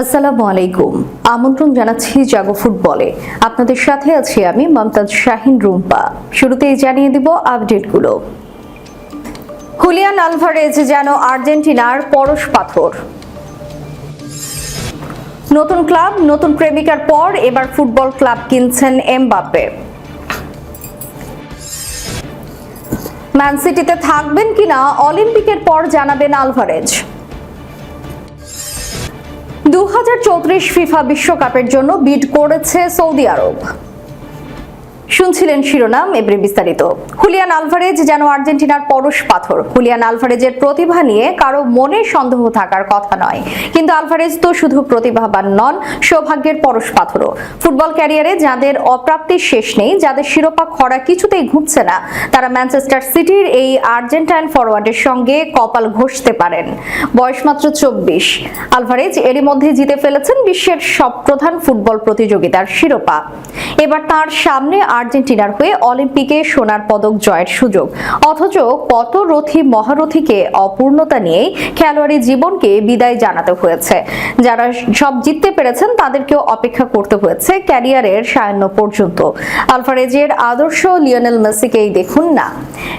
আসসালামু আলাইকুম। আমন্ত্রণ জানাচ্ছি জাগো ফুটবলে। আপনাদের সাথে আছি আমি মমতাজ শাহিন রুম্পা। শুরুতেই জানিয়ে দিব আপডেটগুলো। হুলিয়ান আলভারেজ যেন আর্জেন্টিনার পরশ পাথর। নতুন ক্লাব, নতুন প্রেমিকার পর এবার ফুটবল ক্লাব কিনছেন এমবাপ্পে। ম্যান সিটিতে থাকবেন কিনা অলিম্পিকের পর জানাবেন আলভারেজ। দু হাজার চৌত্রিশ ফিফা বিশ্বকাপের জন্য বিড করেছে সৌদি আরব। শুনছিলেন শিরোনাম এবারে বিস্তারিত। হুলিয়ান আলভারেজ যেন আর্জেন্টিনার পরশ পাথর। হুলিয়ান আলভারেজের প্রতিভা নিয়ে কারও মনে সন্দেহ থাকার কথা নয়। কিন্তু আলভারেজ তো শুধু প্রতিভাবান নন, সৌভাগ্যের পরশ পাথরও। ফুটবল ক্যারিয়ারে যাদের অপ্রাপ্তির শেষ নেই, যাদের শিরোপা খরা কিছুতেই ঘুরছে না, তারা ম্যানচেস্টার সিটির এই আর্জেন্টাইন ফরওয়ার্ডের সঙ্গে কপাল ঘষতে পারেন। বয়স মাত্র চব্বিশ। আলভারেজ এরই মধ্যে জিতে ফেলেছেন বিশ্বের সব প্রধান ফুটবল প্রতিযোগিতার শিরোপা। এবার তার সামনে আর্জেন্টিনার হয়ে অলিম্পিকে সোনার পদক জয়ের সুযোগ। অথচ কত রথী মহারথীকে অপূর্ণতা নিয়েই খেলোয়াড়ি জীবনকে বিদায় জানাতে হয়েছে। যারা সব জিততে পেরেছেন, তাদেরকেও অপেক্ষা করতে হয়েছে ক্যারিয়ারের সায়ান্ন পর্যন্ত। আলফারেজের আদর্শ লিওনেল মেসিকেই দেখুন না।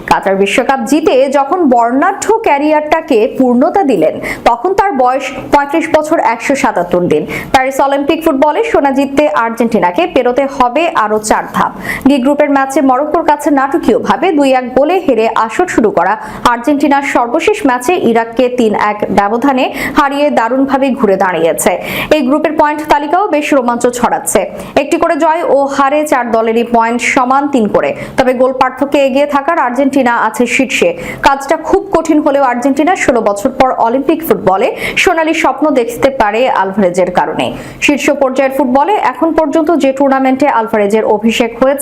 কাতার বিশ্বকাপ জিতে যখন বর্ণাঢ্য ক্যারিয়ারটাকে পূর্ণতা দিলেন, তখন তার বয়স পঁয়ত্রিশ বছর একশো সাতাত্তর দিন। প্যারিস অলিম্পিক ফুটবলে সোনা জিততে আর্জেন্টিনাকে পেরোতে হবে আরও চার ধাপ। ডি গ্রুপের ম্যাচে মরক্কোর কাছে নাটকীয়ভাবে দুই এক গোলে হেরে আসর শুরু করা। আর্জেন্টিনার সর্বশেষ ম্যাচে ইরাককে তিন এক ব্যবধানে হারিয়ে দারুণভাবে ঘুরে দাঁড়িয়েছে। এই গ্রুপের পয়েন্ট তালিকাও বেশ রোমাঞ্চ ছড়াচ্ছে। একটি করে জয় ও হারে চার দলেরই পয়েন্ট সমান তিন করে। তবে গোল পার্থক্যে এগিয়ে থাকার আর্জেন্টিনা আছে শীর্ষে। কাজটা খুব কঠিন হলেও আর্জেন্টিনা ষোলো বছর পর অলিম্পিক ফুটবলে সোনালী স্বপ্ন দেখতে পারে আলভারেজের কারণে। শীর্ষ পর্যায়ের ফুটবলে এখন পর্যন্ত যে টুর্নামেন্টে আলভারেজের অভিষেক হয়েছে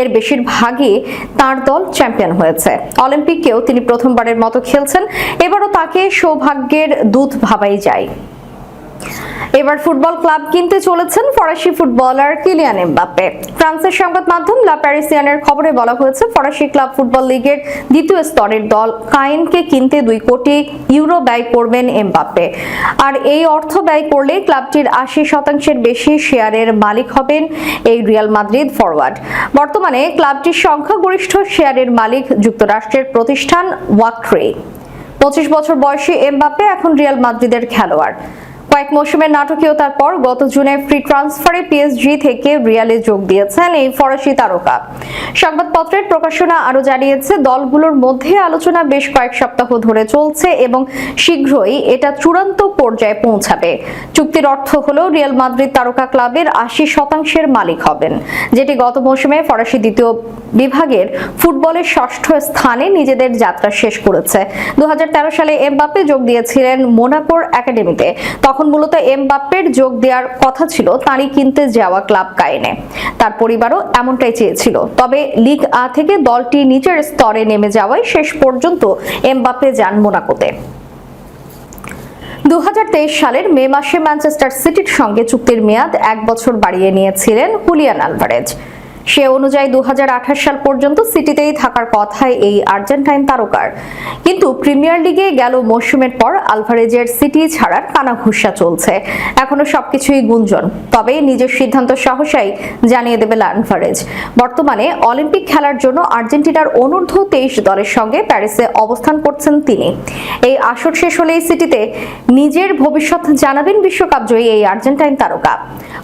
এর বেশিরভাগই তার দল চ্যাম্পিয়ন হয়েছে। অলিম্পিকেও তিনি প্রথমবারের মতো খেলছেন। এবারও তাকে সৌভাগ্যের দূত ভাবাই যায়। এবার ফুটবল ক্লাব কিনতে চলেছেন ফরাসি ফুটবলার কিলিয়ান এমবাপ্পে। ফ্রান্সের সংবাদ মাধ্যম লা প্যারিসিয়ানের খবরে বলা হয়েছে, ফরাসি ক্লাব ফুটবল লিগের দ্বিতীয় স্তরের দল কাইনকে কিনতে দুই কোটি ইউরো ব্যয় করবেন এমবাপ্পে। আর এই অর্থ ব্যয় করলে ক্লাবটির আশি শতাংশের বেশি শেয়ারের মালিক হবেন এই রিয়াল মাদ্রিদ ফরওয়ার্ড বর্তমানে ক্লাবটির সংখ্যাগরিষ্ঠ শেয়ারের মালিক যুক্তরাষ্ট্রের প্রতিষ্ঠান ওয়াক্রে পঁচিশ বছর বয়সী এমবাপ্পে এখন রিয়াল মাদ্রিদের খেলোয়াড়। মৌসুমের নাটকীয়তার পর গত জুনে ফ্রি ট্রান্সফারে পিএসজি থেকে রিয়ালে যোগ দিয়েছেন এই ফরাসি তারকা। সংবাদপত্রের প্রকাশনা আরও জানিয়েছে, দলগুলোর মধ্যে আলোচনা বেশ কয়েক সপ্তাহ ধরে চলছে এবং শীঘ্রই এটা চূড়ান্ত পর্যায়ে পৌঁছাবে। চুক্তির অর্থ হলো রিয়াল মাদ্রিদ তারকা ক্লাবের আশি শতাংশের মালিক হবেন, যেটি গত মৌসুমে ফরাসি দ্বিতীয় বিভাগের ফুটবলের ষষ্ঠ স্থানে নিজেদের যাত্রা শেষ করেছে। দু হাজার তেরো সালে এমবাপ্পে যোগ দিয়েছিলেন মোনাকোর একাডেমিতে তখন মূলত এমবাপ্পের যোগ দেওয়ার কথা ছিল, তারই কিনতে যাওয়া ক্লাব কায়েনে। তার পরিবারও এমনটাই চেয়েছিল। তবে লিগ আ থেকে দলটি নিচের স্তরে নেমে যাওয়ায় শেষ পর্যন্ত এমবাপ্পে যান মোনাকোতে। দু হাজার তেইশ সালের মে মাসে ম্যানচেস্টার সিটির সঙ্গে চুক্তির মেয়াদ এক বছর বাড়িয়ে নিয়েছিলেন হুলিয়ান আলভারেজ। সে অনুযায়ী দু হাজার আঠাশ সাল পর্যন্ত সিটিতেই থাকার কথাই এই আর্জেন্টাইন তারকার। কিন্তু প্রিমিয়ার লিগে গেল মৌসুমের পর আলভারেজের সিটি ছাড়ার কানাঘুষা চলছে। এখনও সবকিছুই গুঞ্জন। তবে নিজের সিদ্ধান্ত সহসাই জানিয়ে দেবে আলভারেজ। বর্তমানে অলিম্পিক খেলার জন্য আর্জেন্টিনার অনূর্ধ্ব তেইশ দলের সঙ্গে প্যারিসে অবস্থান করছেন তিনি। এই আসর শেষ হলেই সিটিতে নিজের ভবিষ্যৎ জানাবেন বিশ্বকাপ জয়ী এই আর্জেন্টাইন তারকা।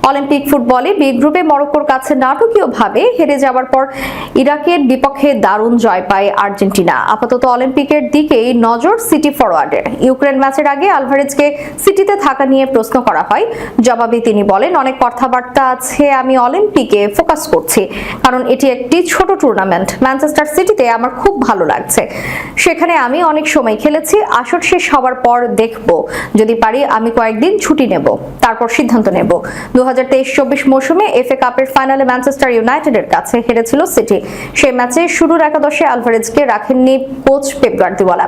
অলিম্পিক ফুটবলে বি গ্রুপে মরক্কোর কাছে নাটকীয়ভাবে হেরে যাওয়ার পর ইরাকের বিপক্ষে দারুণ জয় পায় আর্জেন্টিনা। আপাতত অলিম্পিকের দিকেই নজর সিটি ফরওয়ার্ডের ইউক্রেন ম্যাচের আগে আলভারেজকে সিটিতে থাকা নিয়ে প্রশ্ন করা হয়। জবাবে তিনি বলেন, অনেক কথাবার্তা আছে, আমি অলিম্পিকে ফোকাস করছি। কারণ এটি একটি ছোট টুর্নামেন্ট। ম্যানচেস্টার সিটিতে আমার খুব ভালো লাগছে। সেখানে আমি অনেক সময় খেলেছি, আসর শেষ হওয়ার পর দেখব। যদি পারি, আমি কয়েকদিন ছুটি নেব। তারপর সিদ্ধান্ত নেব। দু হাজার তেইশ চব্বিশ মৌসুমে এফএ কাপের ফাইনালে ম্যানচেস্টার ইউনাইটেডের কাছে হেরেছিল সিটি। সেই ম্যাচে শুরুর একাদশে আলভারেজকে রাখেননি কোচ পেপ গার্দিওয়ালা।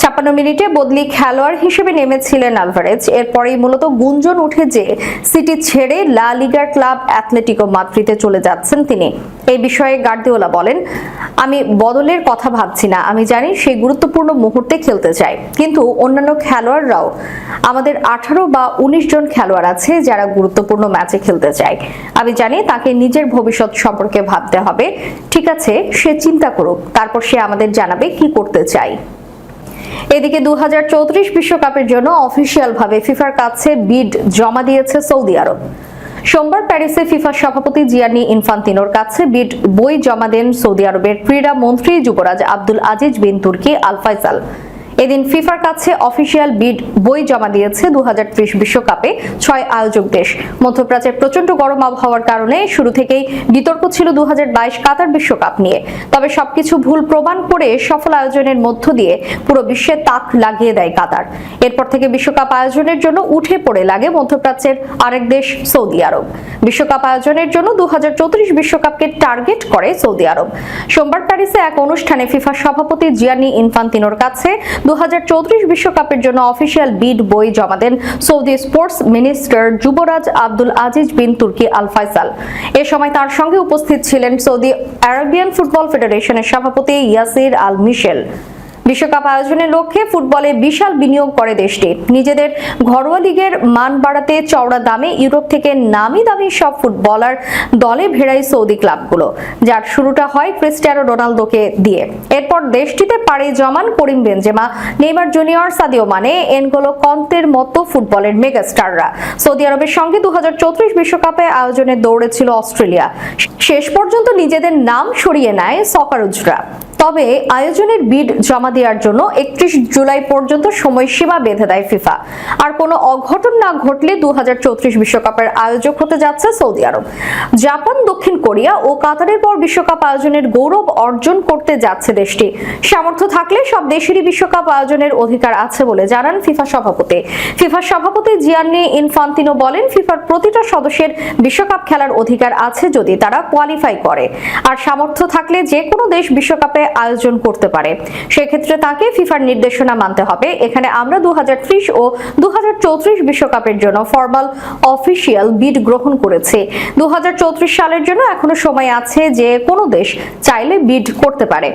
ছাপ্পান্ন মিনিটে বদলি খেলোয়াড় হিসেবে নেমেছিলেন আলভারেজ। এরপরেই মূলত গুঞ্জন উঠে যে সিটি ছেড়ে লা লিগার ক্লাব অ্যাথলেটিকো মাদ্রিদে চলে যাচ্ছেন তিনি। এই বিষয়ে গার্দিওলা বলেন, আমি বদলের কথা ভাবছি না। আমি জানি সেই গুরুত্বপূর্ণ মুহূর্তে খেলতে চাই। কিন্তু অন্যান্য খেলোয়াড়রাও, আমাদের আঠারো বা উনিশ জন খেলোয়াড় আছে যারা গুরুত্বপূর্ণ ম্যাচে খেলতে চায়। আমি জানি তাকে নিজের ভবিষ্যৎ সম্পর্কে ভাবতে হবে। ঠিক আছে, সে চিন্তা করুক। তারপর সে আমাদের জানাবে কি করতে চাই। এদিকে দু বিশ্বকাপের জন্য অফিসিয়ালভাবে ফিফার কাছে বিড জমা দিয়েছে সৌদি আরব। সোমবার প্যারিসে ফিফা সভাপতি জিয়ানি ইনফান্তিনোর কাছে বিট বই জমা দেন সৌদি আরবের ক্রীড়া মন্ত্রী যুবরাজ Abdul Aziz bin Turki Al Faisal. এদিন ফিফার কাছে অফিসিয়াল বিড বই জমা দিয়েছে দু বিশ্বকাপে ছয় আয়োজক দেশ। মধ্যপ্রাচ্যের প্রচণ্ড গরম আবহাওয়ার কারণে শুরু থেকেই বিতর্ক ছিল দু কাতার বিশ্বকাপ নিয়ে। তবে সবকিছু ভুল প্রমাণ করে সফল আয়োজনের মধ্য দিয়ে পুরো বিশ্বে তাক লাগিয়ে দেয় কাতার। এরপর থেকে বিশ্বকাপ আয়োজনের জন্য উঠে পড়ে লাগে মধ্যপ্রাচ্যের আরেক দেশ, সৌদি আরব। বিশ্বকাপ আয়োজনের জন্য দু বিশ্বকাপকে টার্গেট করে সৌদি আরব। সোমবার প্যারিসে এক অনুষ্ঠানে ফিফা সভাপতি জিয়ানি ইনফান্তিনোর কাছে দু বিশ্বকাপের জন্য অফিসিয়াল বিড বই জমা দেন সৌদি স্পোর্টস মিনিস্টার যুবরাজ Abdul Aziz bin Turki Al Faisal. এ সময় তার সঙ্গে উপস্থিত ছিলেন সৌদি আরবিয়ান ফুটবল ফেডারেশনের সভাপতি ইয়াসির আল মিশেল বিশ্বকাপ আয়োজনের লক্ষ্যে ফুটবলে বিশাল বিনিয়োগ করে দেশটি। নিজেদের ঘরোয়া লিগের মান বাড়াতে চওড়া দামে ইউরোপ থেকে নামি দামি সব ফুটবলার দলে ভেড়ায় সৌদি ক্লাবগুলো, যার শুরুটা হয় ক্রিস্টিয়ানো রোনালদোকে দিয়ে। এরপর দেশটিতে পাড়ি জমান Karim Benzema, Neymar Junior Sadio Mane N'Golo কন্তের মতো ফুটবলের মেগাস্টাররা। সৌদি আরবের সঙ্গে দু বিশ্বকাপে আয়োজনে দৌড়েছিল অস্ট্রেলিয়া। শেষ পর্যন্ত নিজেদের নাম সরিয়ে নেয় সকারুজরা। তবে আয়োজনের বিড জমা দেওয়ার জন্য একত্রিশ জুলাই পর্যন্ত সময়সীমা বেঁধে দেয় ফিফা। আর কোনো অঘটন না ঘটলে দু বিশ্বকাপের আয়োজক হতে যাচ্ছে সৌদি আরব। জাপান, দক্ষিণ কোরিয়া ও কাতারের পর বিশ্বকাপ আয়োজনের গৌরব অর্জন করতে যাচ্ছে দেশটি। সামর্থ্য থাকলে সব দেশেরই বিশ্বকাপ আয়োজনের অধিকার আছে বলে জানান ফিফা সভাপতি। ফিফা সভাপতি জিয়ান্নি ইনফান্তিনো বলেন, ফিফার প্রতিটা সদস্যের বিশ্বকাপ খেলার অধিকার আছে যদি তারা কোয়ালিফাই করে। আর সামর্থ্য থাকলে যে কোনো দেশ বিশ্বকাপে আয়োজন করতে পারে। সেক্ষেত্রে তাকে ফিফার নির্দেশনা মানতে হবে। এখানে আমরা দু ও দু বিশ্বকাপের জন্য ফর্মাল অফিসিয়াল বিড গ্রহণ করেছি। দু সালের জন্য এখনও সময় আছে যে কোনো দেশ চাইলে বিড করতে পারে।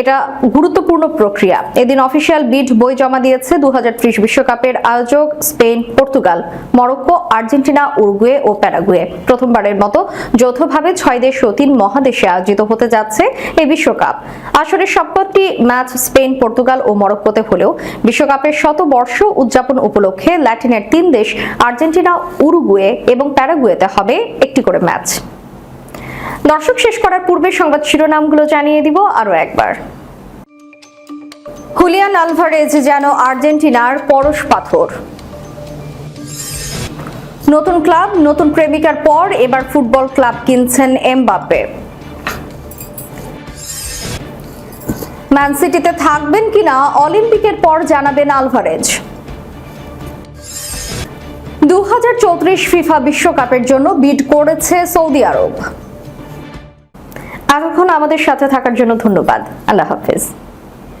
এটা গুরুত্বপূর্ণ প্রক্রিয়া। এদিন অফিসিয়াল বিড বই জমা দিয়েছে দু বিশ্বকাপের আয়োজক Spain, Portugal, Morocco, Argentina, Uruguay ও প্যারাগুয়ে। প্রথমবারের মতো যৌথভাবে ছয় দেশ ও তিন মহাদেশে আয়োজিত হতে যাচ্ছে এই বিশ্বকাপ। আসলে সবকটি ম্যাচ স্পেন, পর্তুগাল ও মরক্কোতে হলেও বিশ্বকাপের শত বর্ষ উদযাপন উপলক্ষে ল্যাটিনের তিন দেশ, আর্জেন্টিনা, উরুগুয়ে এবং প্যারাগুয়েতে হবে একটি করে ম্যাচ। দর্শক শেষ করার পূর্বে সংবাদ শিরোনামগুলো জানিয়ে দিব আরও একবার। হুলিয়ান আলভারেজ যেন আর্জেন্টিনার পরশ পাথর। নতুন ক্লাব, নতুন প্রেমিকার পর এবার ফুটবল ক্লাব কিনছেন এমবাপ্পে। ম্যান সিটিতে থাকবেন কিনা অলিম্পিকের পর জানাবেন আলভারেজ। দু হাজার চৌত্রিশ ফিফা বিশ্বকাপের জন্য বিড করেছে সৌদি আরব। এতক্ষণ আমাদের সাথে থাকার জন্য ধন্যবাদ। আল্লাহ হাফেজ।